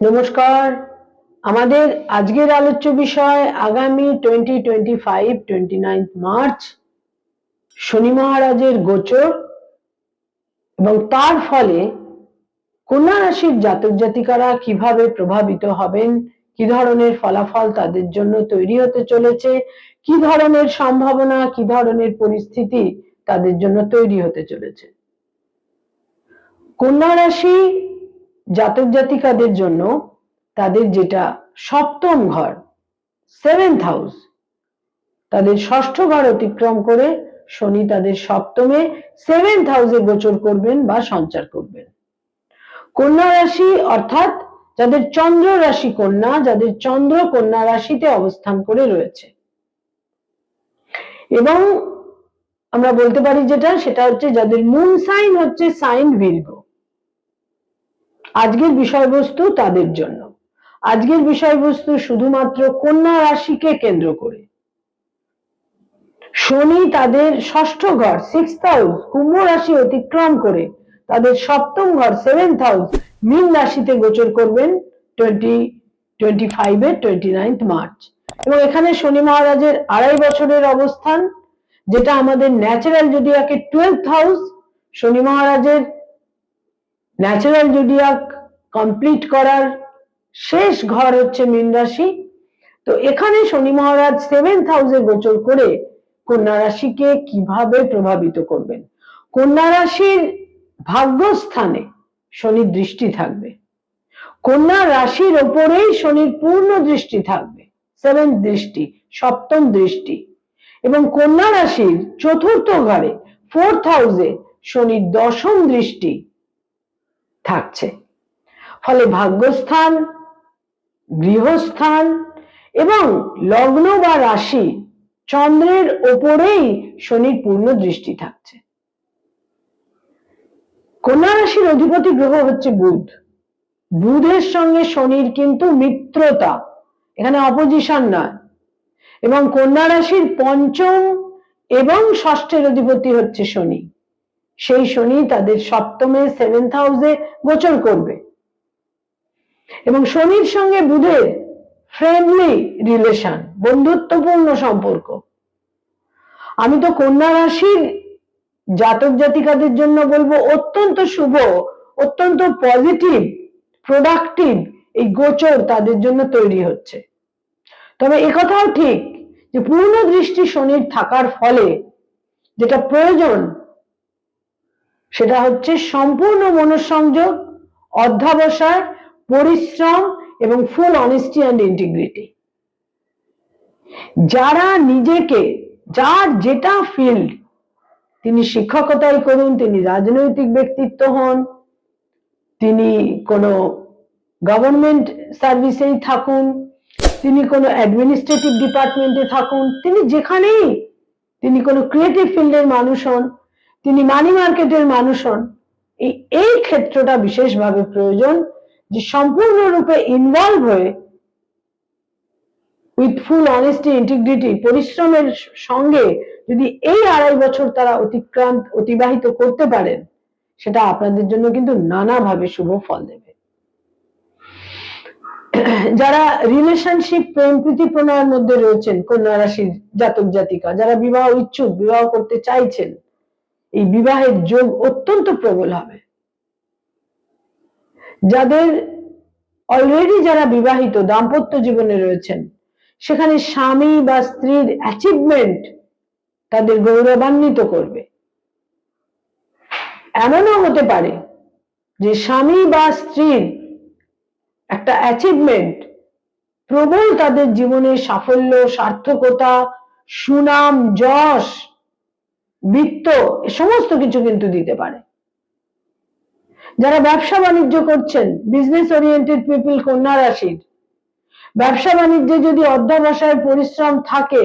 নমস্কার। আমাদের আজকের আলোচ্য বিষয় আগামী twenty twenty five twenty ninth March Shani মহারাজের গোচর এবং তার ফলে কন্যা রাশির জাতক জাতিকারা কীভাবে প্রভাবিত হবেন, কি ধরনের ফলাফল তাদের জন্য তৈরি হতে চলেছে, কি ধরনের সম্ভাবনা, কি ধরনের পরিস্থিতি তাদের জন্য তৈরি হতে চলেছে। কন্যা রাশি জাতক জাতিকাদের জন্য তাদের যেটা সপ্তম ঘর সেভেন্থ হাউস তাদের ষষ্ঠ ঘর অতিক্রম করে শনি তাদের সপ্তমে সেভেন্থ হাউসে গোচর করবেন বা সঞ্চার করবেন। কন্যা রাশি অর্থাৎ যাদের চন্দ্র রাশি কন্যা, যাদের চন্দ্র কন্যা রাশিতে অবস্থান করে রয়েছে। এবং আমরা বলতে পারি যেটা, সেটা হচ্ছে যাদের মুন সাইন হচ্ছে সাইন ভির্গ। আজকের বিষয়বস্তু তাদের জন্য। আজকের বিষয়বস্তু শুধুমাত্র কন্যা রাশিকে কেন্দ্র করে। শনি তাদের ষষ্ঠ ঘর সিক্স হাউস কুম্ভ রাশি অতিক্রম করে তাদের সপ্তম ঘর সেভেন্থ হাউস মীন রাশিতে গোচর করবেন টোয়েন্টি টোয়েন্টি ফাইভের টোয়েন্টি নাইন্থ মার্চ এবং এখানে শনি মহারাজের আড়াই বছরের অবস্থান, যেটা আমাদের ন্যাচারাল যদি জুডিয়াকে টুয়েলথ হাউস শনি মহারাজের ন্যাচারাল জুডিয়াক কমপ্লিট করার শেষ ঘর হচ্ছে মীন রাশি। তো এখানে শনি মহারাজ সেভেন হাউসে গোচর করে কন্যা রাশিকে কীভাবে প্রভাবিত করবেন? কন্যা রাশির ভাগ্যস্থানে শনির দৃষ্টি থাকবে। কন্যা রাশির ওপরেই শনির পূর্ণ দৃষ্টি থাকবে। সেভেন দৃষ্টি, সপ্তম দৃষ্টি। এবং কন্যা রাশির চতুর্থ ঘরে ফোর্থ হাউসে শনির দশম দৃষ্টি থাকছে। ফলে ভাগ্যস্থান, গৃহস্থান এবং লগ্ন বা রাশি চন্দ্রের ওপরেই শনির পূর্ণ দৃষ্টি থাকছে। কন্যা রাশির অধিপতি গ্রহ হচ্ছে বুধ। বুধের সঙ্গে শনির কিন্তু মিত্রতা, এখানে অপোজিশন নয়। এবং কন্যা রাশির পঞ্চম এবং ষষ্ঠের অধিপতি হচ্ছে শনি। সেই শনি তাদের সপ্তমে সেভেন্থ হাউসে গোচর করবে। এবং শনির সঙ্গে বুধের ফ্রেন্ডলি রিলেশন বন্ধুত্বপূর্ণ সম্পর্ক। আমি তো কন্যা রাশির জাতক জাতিকাদের জন্য বলব, অত্যন্ত শুভ, অত্যন্ত পজিটিভ প্রোডাক্টিভ এই গোচর তাদের জন্য তৈরি হচ্ছে। তবে একথাও ঠিক যে পূর্ণ দৃষ্টি শনির থাকার ফলে যেটা প্রয়োজন সেটা হচ্ছে সম্পূর্ণ মনঃসংযোগ, অধ্যাবসায়, পরিশ্রম এবং ফুল অনেস্টি অ্যান্ড ইন্টিগ্রিটি যারা নিজেকে, যার যেটা ফিল্ড তিনি শিক্ষকতাই করুন, তিনি রাজনৈতিক ব্যক্তিত্ব হন, তিনি কোনো গভর্নমেন্ট সার্ভিসেই থাকুন, তিনি কোনো অ্যাডমিনিস্ট্রেটিভ ডিপার্টমেন্টে থাকুন, তিনি যেখানেই তিনি কোনো ক্রিয়েটিভ ফিল্ডের মানুষ হন তিনি মানি মার্কেটের মানুষ হন। এই ক্ষেত্রটা বিশেষভাবে প্রয়োজন যে সম্পূর্ণরূপে ইনভলভ হয়ে উইথ ফুল অনেস্টি ইন্টিগ্রিটি পরিশ্রমের সঙ্গে যদি এই আড়াই বছর তারা অতিক্রান্ত, অতিবাহিত করতে পারেন, সেটা আপনাদের জন্য কিন্তু নানাভাবে শুভ ফল দেবে। যারা রিলেশনশিপ প্রেম, প্রীতি প্রণয়ের মধ্যে রয়েছেন, কন্যা রাশির জাতক জাতিকা, যারা বিবাহ ইচ্ছুক, বিবাহ করতে চাইছেন এই বিবাহের যোগ অত্যন্ত প্রবল হবে। যাদের অলরেডি যারা বিবাহিত, দাম্পত্য জীবনে রয়েছেন, সেখানে স্বামী বা স্ত্রীর অ্যাচিভমেন্ট তাদের গৌরবান্বিত করবে। এমনও হতে পারে যে স্বামী বা স্ত্রীর একটা অ্যাচিভমেন্ট প্রবল তাদের জীবনে সাফল্য, সার্থকতা, সুনাম, যশ বৃত্ত, সমস্ত কিছু কিন্তু দিতে পারে। যারা ব্যবসা বাণিজ্য করছেন বিজনেস ওরিয়েন্টেড পিপল কন্যা রাশির, ব্যবসা বাণিজ্যে যদি অধ্যাবসায় পরিশ্রম থাকে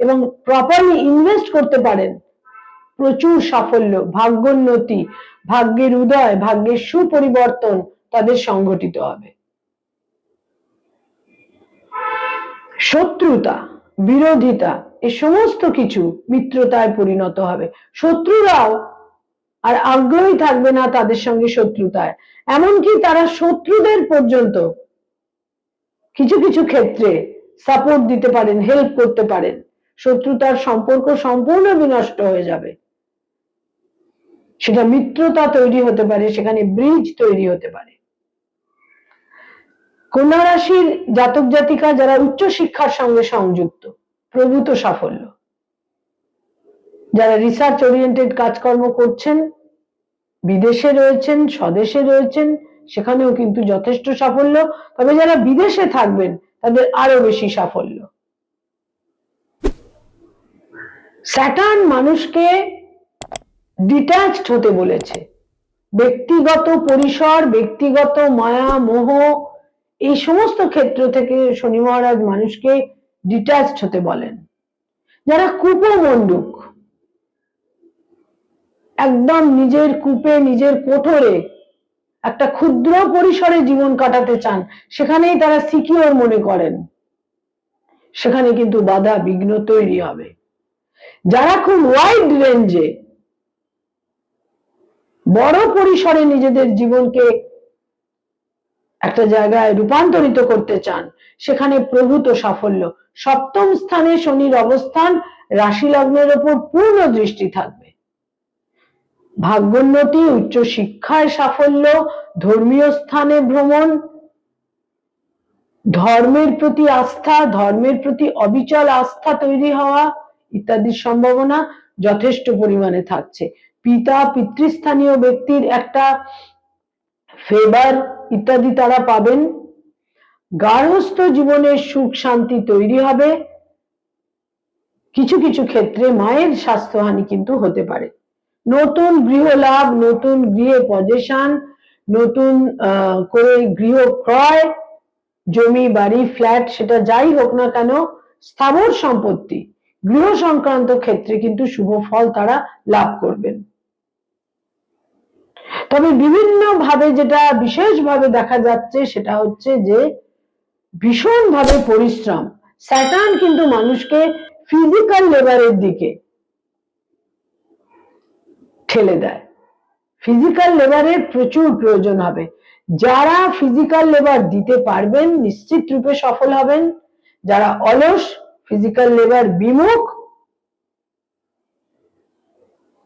এবং প্রপারলি ইনভেস্ট করতে পারেন, প্রচুর সাফল্য, ভাগ্যোন্নতি, ভাগ্যের উদয়, ভাগ্যের সুপরিবর্তন তাদের সংঘটিত হবে। শত্রুতা বিরোধিতা, এ সমস্ত কিছু মিত্রতায় পরিণত হবে। শত্রুরাও আর আগ্রহী থাকবে না তাদের সঙ্গে শত্রুতায়। এমনকি তারা শত্রুদের পর্যন্ত কিছু কিছু ক্ষেত্রে সাপোর্ট দিতে পারেন হেল্প করতে পারেন। শত্রুতার সম্পর্ক সম্পূর্ণ বিনষ্ট হয়ে যাবে। সেটা মিত্রতা তৈরি হতে পারে, সেখানে ব্রিজ তৈরি হতে পারে। কন্যা রাশির জাতক জাতিকা যারা উচ্চ শিক্ষার সঙ্গে সংযুক্ত, প্রভূত সাফল্য। যারা রিসার্চ ওরিয়েন্টেড কাজকর্ম করছেন, বিদেশে রয়েছেন, স্বদেশে রয়েছেন, সেখানেও কিন্তু যথেষ্ট সাফল্য। তবে যারা বিদেশে থাকবেন, তাদের আরও বেশি সাফল্য। স্যাটার্ন মানুষকে ডিট্যাচড হতে বলেছে। ব্যক্তিগত পরিসর, ব্যক্তিগত মায়া, মোহ এই সমস্ত ক্ষেত্র থেকে শনি মহারাজ মানুষকে ডিট্যাচড হতে বলেন। যারা কুপমণ্ডুক একদম নিজের কূপে, নিজের কোঠরে একটা ক্ষুদ্র পরিসরে জীবন কাটাতে চান, সেখানেই তারা সিকিওর মনে করেন। সেখানে কিন্তু বাধা বিঘ্ন তৈরি হবে। যারা খুব ওয়াইড রেঞ্জে বড় পরিসরে নিজেদের জীবনকে একটা জায়গায় রূপান্তরিত করতে চান, সেখানে প্রভূত সাফল্য। সপ্তম স্থানে শনির অবস্থান, রাশি লগ্নের ওপর পূর্ণ দৃষ্টি থাকবে। ভাগ্যোন্নতি, উচ্চ শিক্ষায় সাফল্য, ধর্মীয় স্থানে ভ্রমণ, ধর্মের প্রতি আস্থা, ধর্মের প্রতি অবিচল আস্থা তৈরি হওয়া ইত্যাদির সম্ভাবনা যথেষ্ট পরিমাণে থাকছে। পিতা, পিতৃস্থানীয় ব্যক্তির একটা ফেভার ইত্যাদি তারা পাবেন। গার্হস্থ জীবনের সুখ, শান্তি তৈরি হবে। কিছু কিছু ক্ষেত্রে মায়ের স্বাস্থ্যহানি কিন্তু হতে পারে। নতুন গৃহ লাভ, নতুন গৃহে পজেশন নতুন করে গৃহ ক্রয়, জমি, বাড়ি ফ্ল্যাট সেটা যাই হোক না কেন, স্থাবর সম্পত্তি, গৃহ সংক্রান্ত ক্ষেত্রে কিন্তু শুভ ফল তারা লাভ করবেন। তবে বিভিন্ন ভাবে যেটা বিশেষভাবে দেখা যাচ্ছে সেটা হচ্ছে যে ভীষণভাবে পরিশ্রম। স্যাটার্ন কিন্তু মানুষকে ফিজিক্যাল লেবারের দিকে ঠেলে দেয়। ফিজিক্যাল লেবারের প্রচুর প্রয়োজন হবে। যারা ফিজিক্যাল লেবার দিতে পারবেন, নিশ্চিত রূপে সফল হবেন। যারা অলস ফিজিক্যাল লেবার বিমুখ,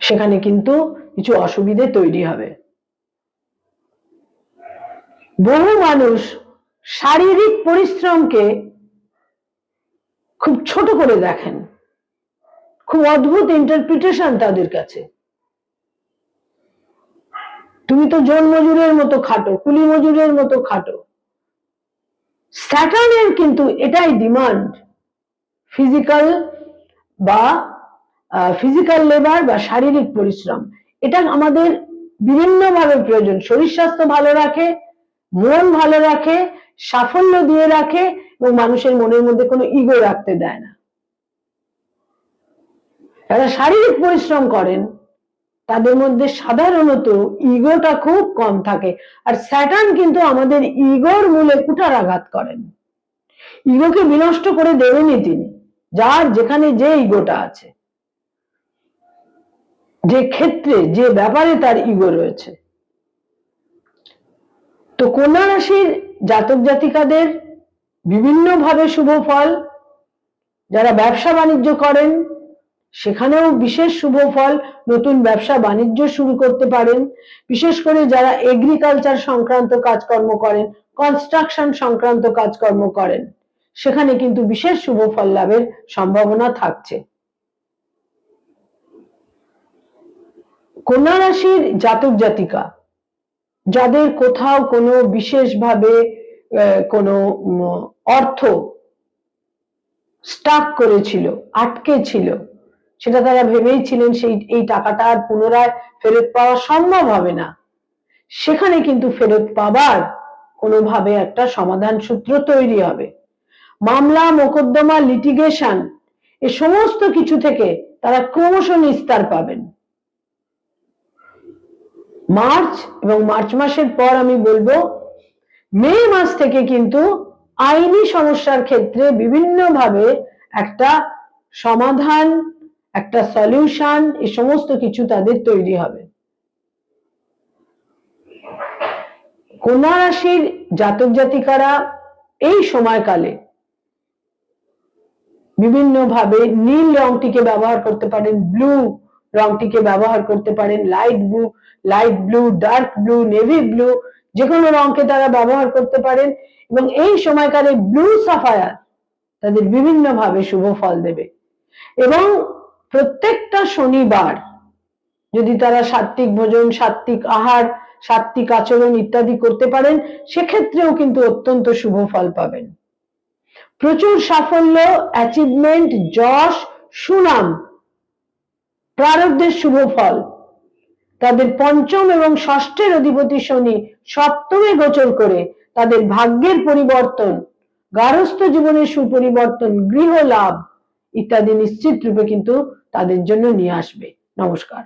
সেখানে কিন্তু কিছু অসুবিধে তৈরি হবে। বহু মানুষ শারীরিক পরিশ্রমকে খুব ছোট করে দেখেন। খুব অদ্ভুত ইন্টারপ্রিটেশন তাদের কাছে। তুমি তো জন মজুরের মতো খাটো কুলি মজুরের মতো খাটো। স্যাটার্নের কিন্তু এটাই ডিমান্ড ফিজিক্যাল বা ফিজিক্যাল লেবার বা শারীরিক পরিশ্রম। এটা আমাদের বিভিন্নভাবে প্রয়োজন। শরীর স্বাস্থ্য ভালো রাখে মন ভালো রাখে, সাফল্য দিয়ে রাখে এবং মানুষের মনের মধ্যে কোনো ইগো রাখতে দেয় না। যারা শারীরিক পরিশ্রম করেন, তাদের মধ্যে সাধারণত ইগোটা খুব কম থাকে। আর স্যাটার্ন কিন্তু আমাদের ইগোর মূলে কুঠারাঘাত করেন। ইগোকে বিনষ্ট করে দেবেনি তিনি, যার যেখানে যে ইগোটা আছে। যে ক্ষেত্রে, যে ব্যাপারে তার ইগো রয়েছে। তো কন্যা রাশির জাতক জাতিকাদের বিভিন্নভাবে শুভ ফল যারা ব্যবসা বাণিজ্য করেন, সেখানেও বিশেষ শুভ ফল নতুন ব্যবসা বাণিজ্য শুরু করতে পারেন। বিশেষ করে যারা এগ্রিকালচার সংক্রান্ত কাজকর্ম করেন কনস্ট্রাকশন সংক্রান্ত কাজকর্ম করেন, সেখানে কিন্তু বিশেষ শুভ ফল লাভের সম্ভাবনা থাকছে। কন্যা রাশির জাতক জাতিকা যাদের কোথাও কোনো বিশেষভাবে কোনো অর্থ স্টাক করেছিল, আটকে ছিল, সেটা তারা ভেবেই ছিলেন সেই, এই টাকাটা আর পুনরায় ফেরত পাওয়া সম্ভব হবে না। সেখানে কিন্তু ফেরত পাবার কোনোভাবে একটা সমাধান সূত্র তৈরি হবে। মামলা, মোকদ্দমা লিটিগেশন এ সমস্ত কিছু থেকে তারা ক্রমশ নিস্তার পাবেন। মার্চ এবং মার্চ মাসের পর আমি বলব, মে মাস থেকে কিন্তু আইনি সমস্যার ক্ষেত্রে বিভিন্নভাবে একটা সমাধান, একটা সলিউশন এই সমস্ত কিছু তাদের তৈরি হবে। কন্যা রাশির জাতক জাতিকারা এই সময়কালে বিভিন্ন ভাবে নীল রংটিকে ব্যবহার করতে পারেন ব্লু রংটিকে ব্যবহার করতে পারেন। Light blue light blue dark blue navy blue যে কোনো রংকে তারা ব্যবহার করতে পারেন। এবং এই সময়কালে ব্লু সাফায়ার তাদের বিভিন্ন ভাবে শুভ ফল দেবে। এবং প্রত্যেকটা শনিবার যদি তারা সাত্বিক ভোজন সাত্বিক আহার সাত্বিক আচরণ ইত্যাদি করতে পারেন, সেক্ষেত্রেও কিন্তু অত্যন্ত শুভ ফল পাবেন। প্রচুর সাফল্য অ্যাচিভমেন্ট যশ, সুনাম প্রারব্ধের শুভ ফল। তাদের পঞ্চম এবং ষষ্ঠের অধিপতি শনি সপ্তমে গোচর করে তাদের ভাগ্যের পরিবর্তন গারস্থ জীবনের সুপরিবর্তন, গৃহ লাভ ইত্যাদি নিশ্চিত রূপে কিন্তু তাদের জন্য নিয়ে আসবে। নমস্কার।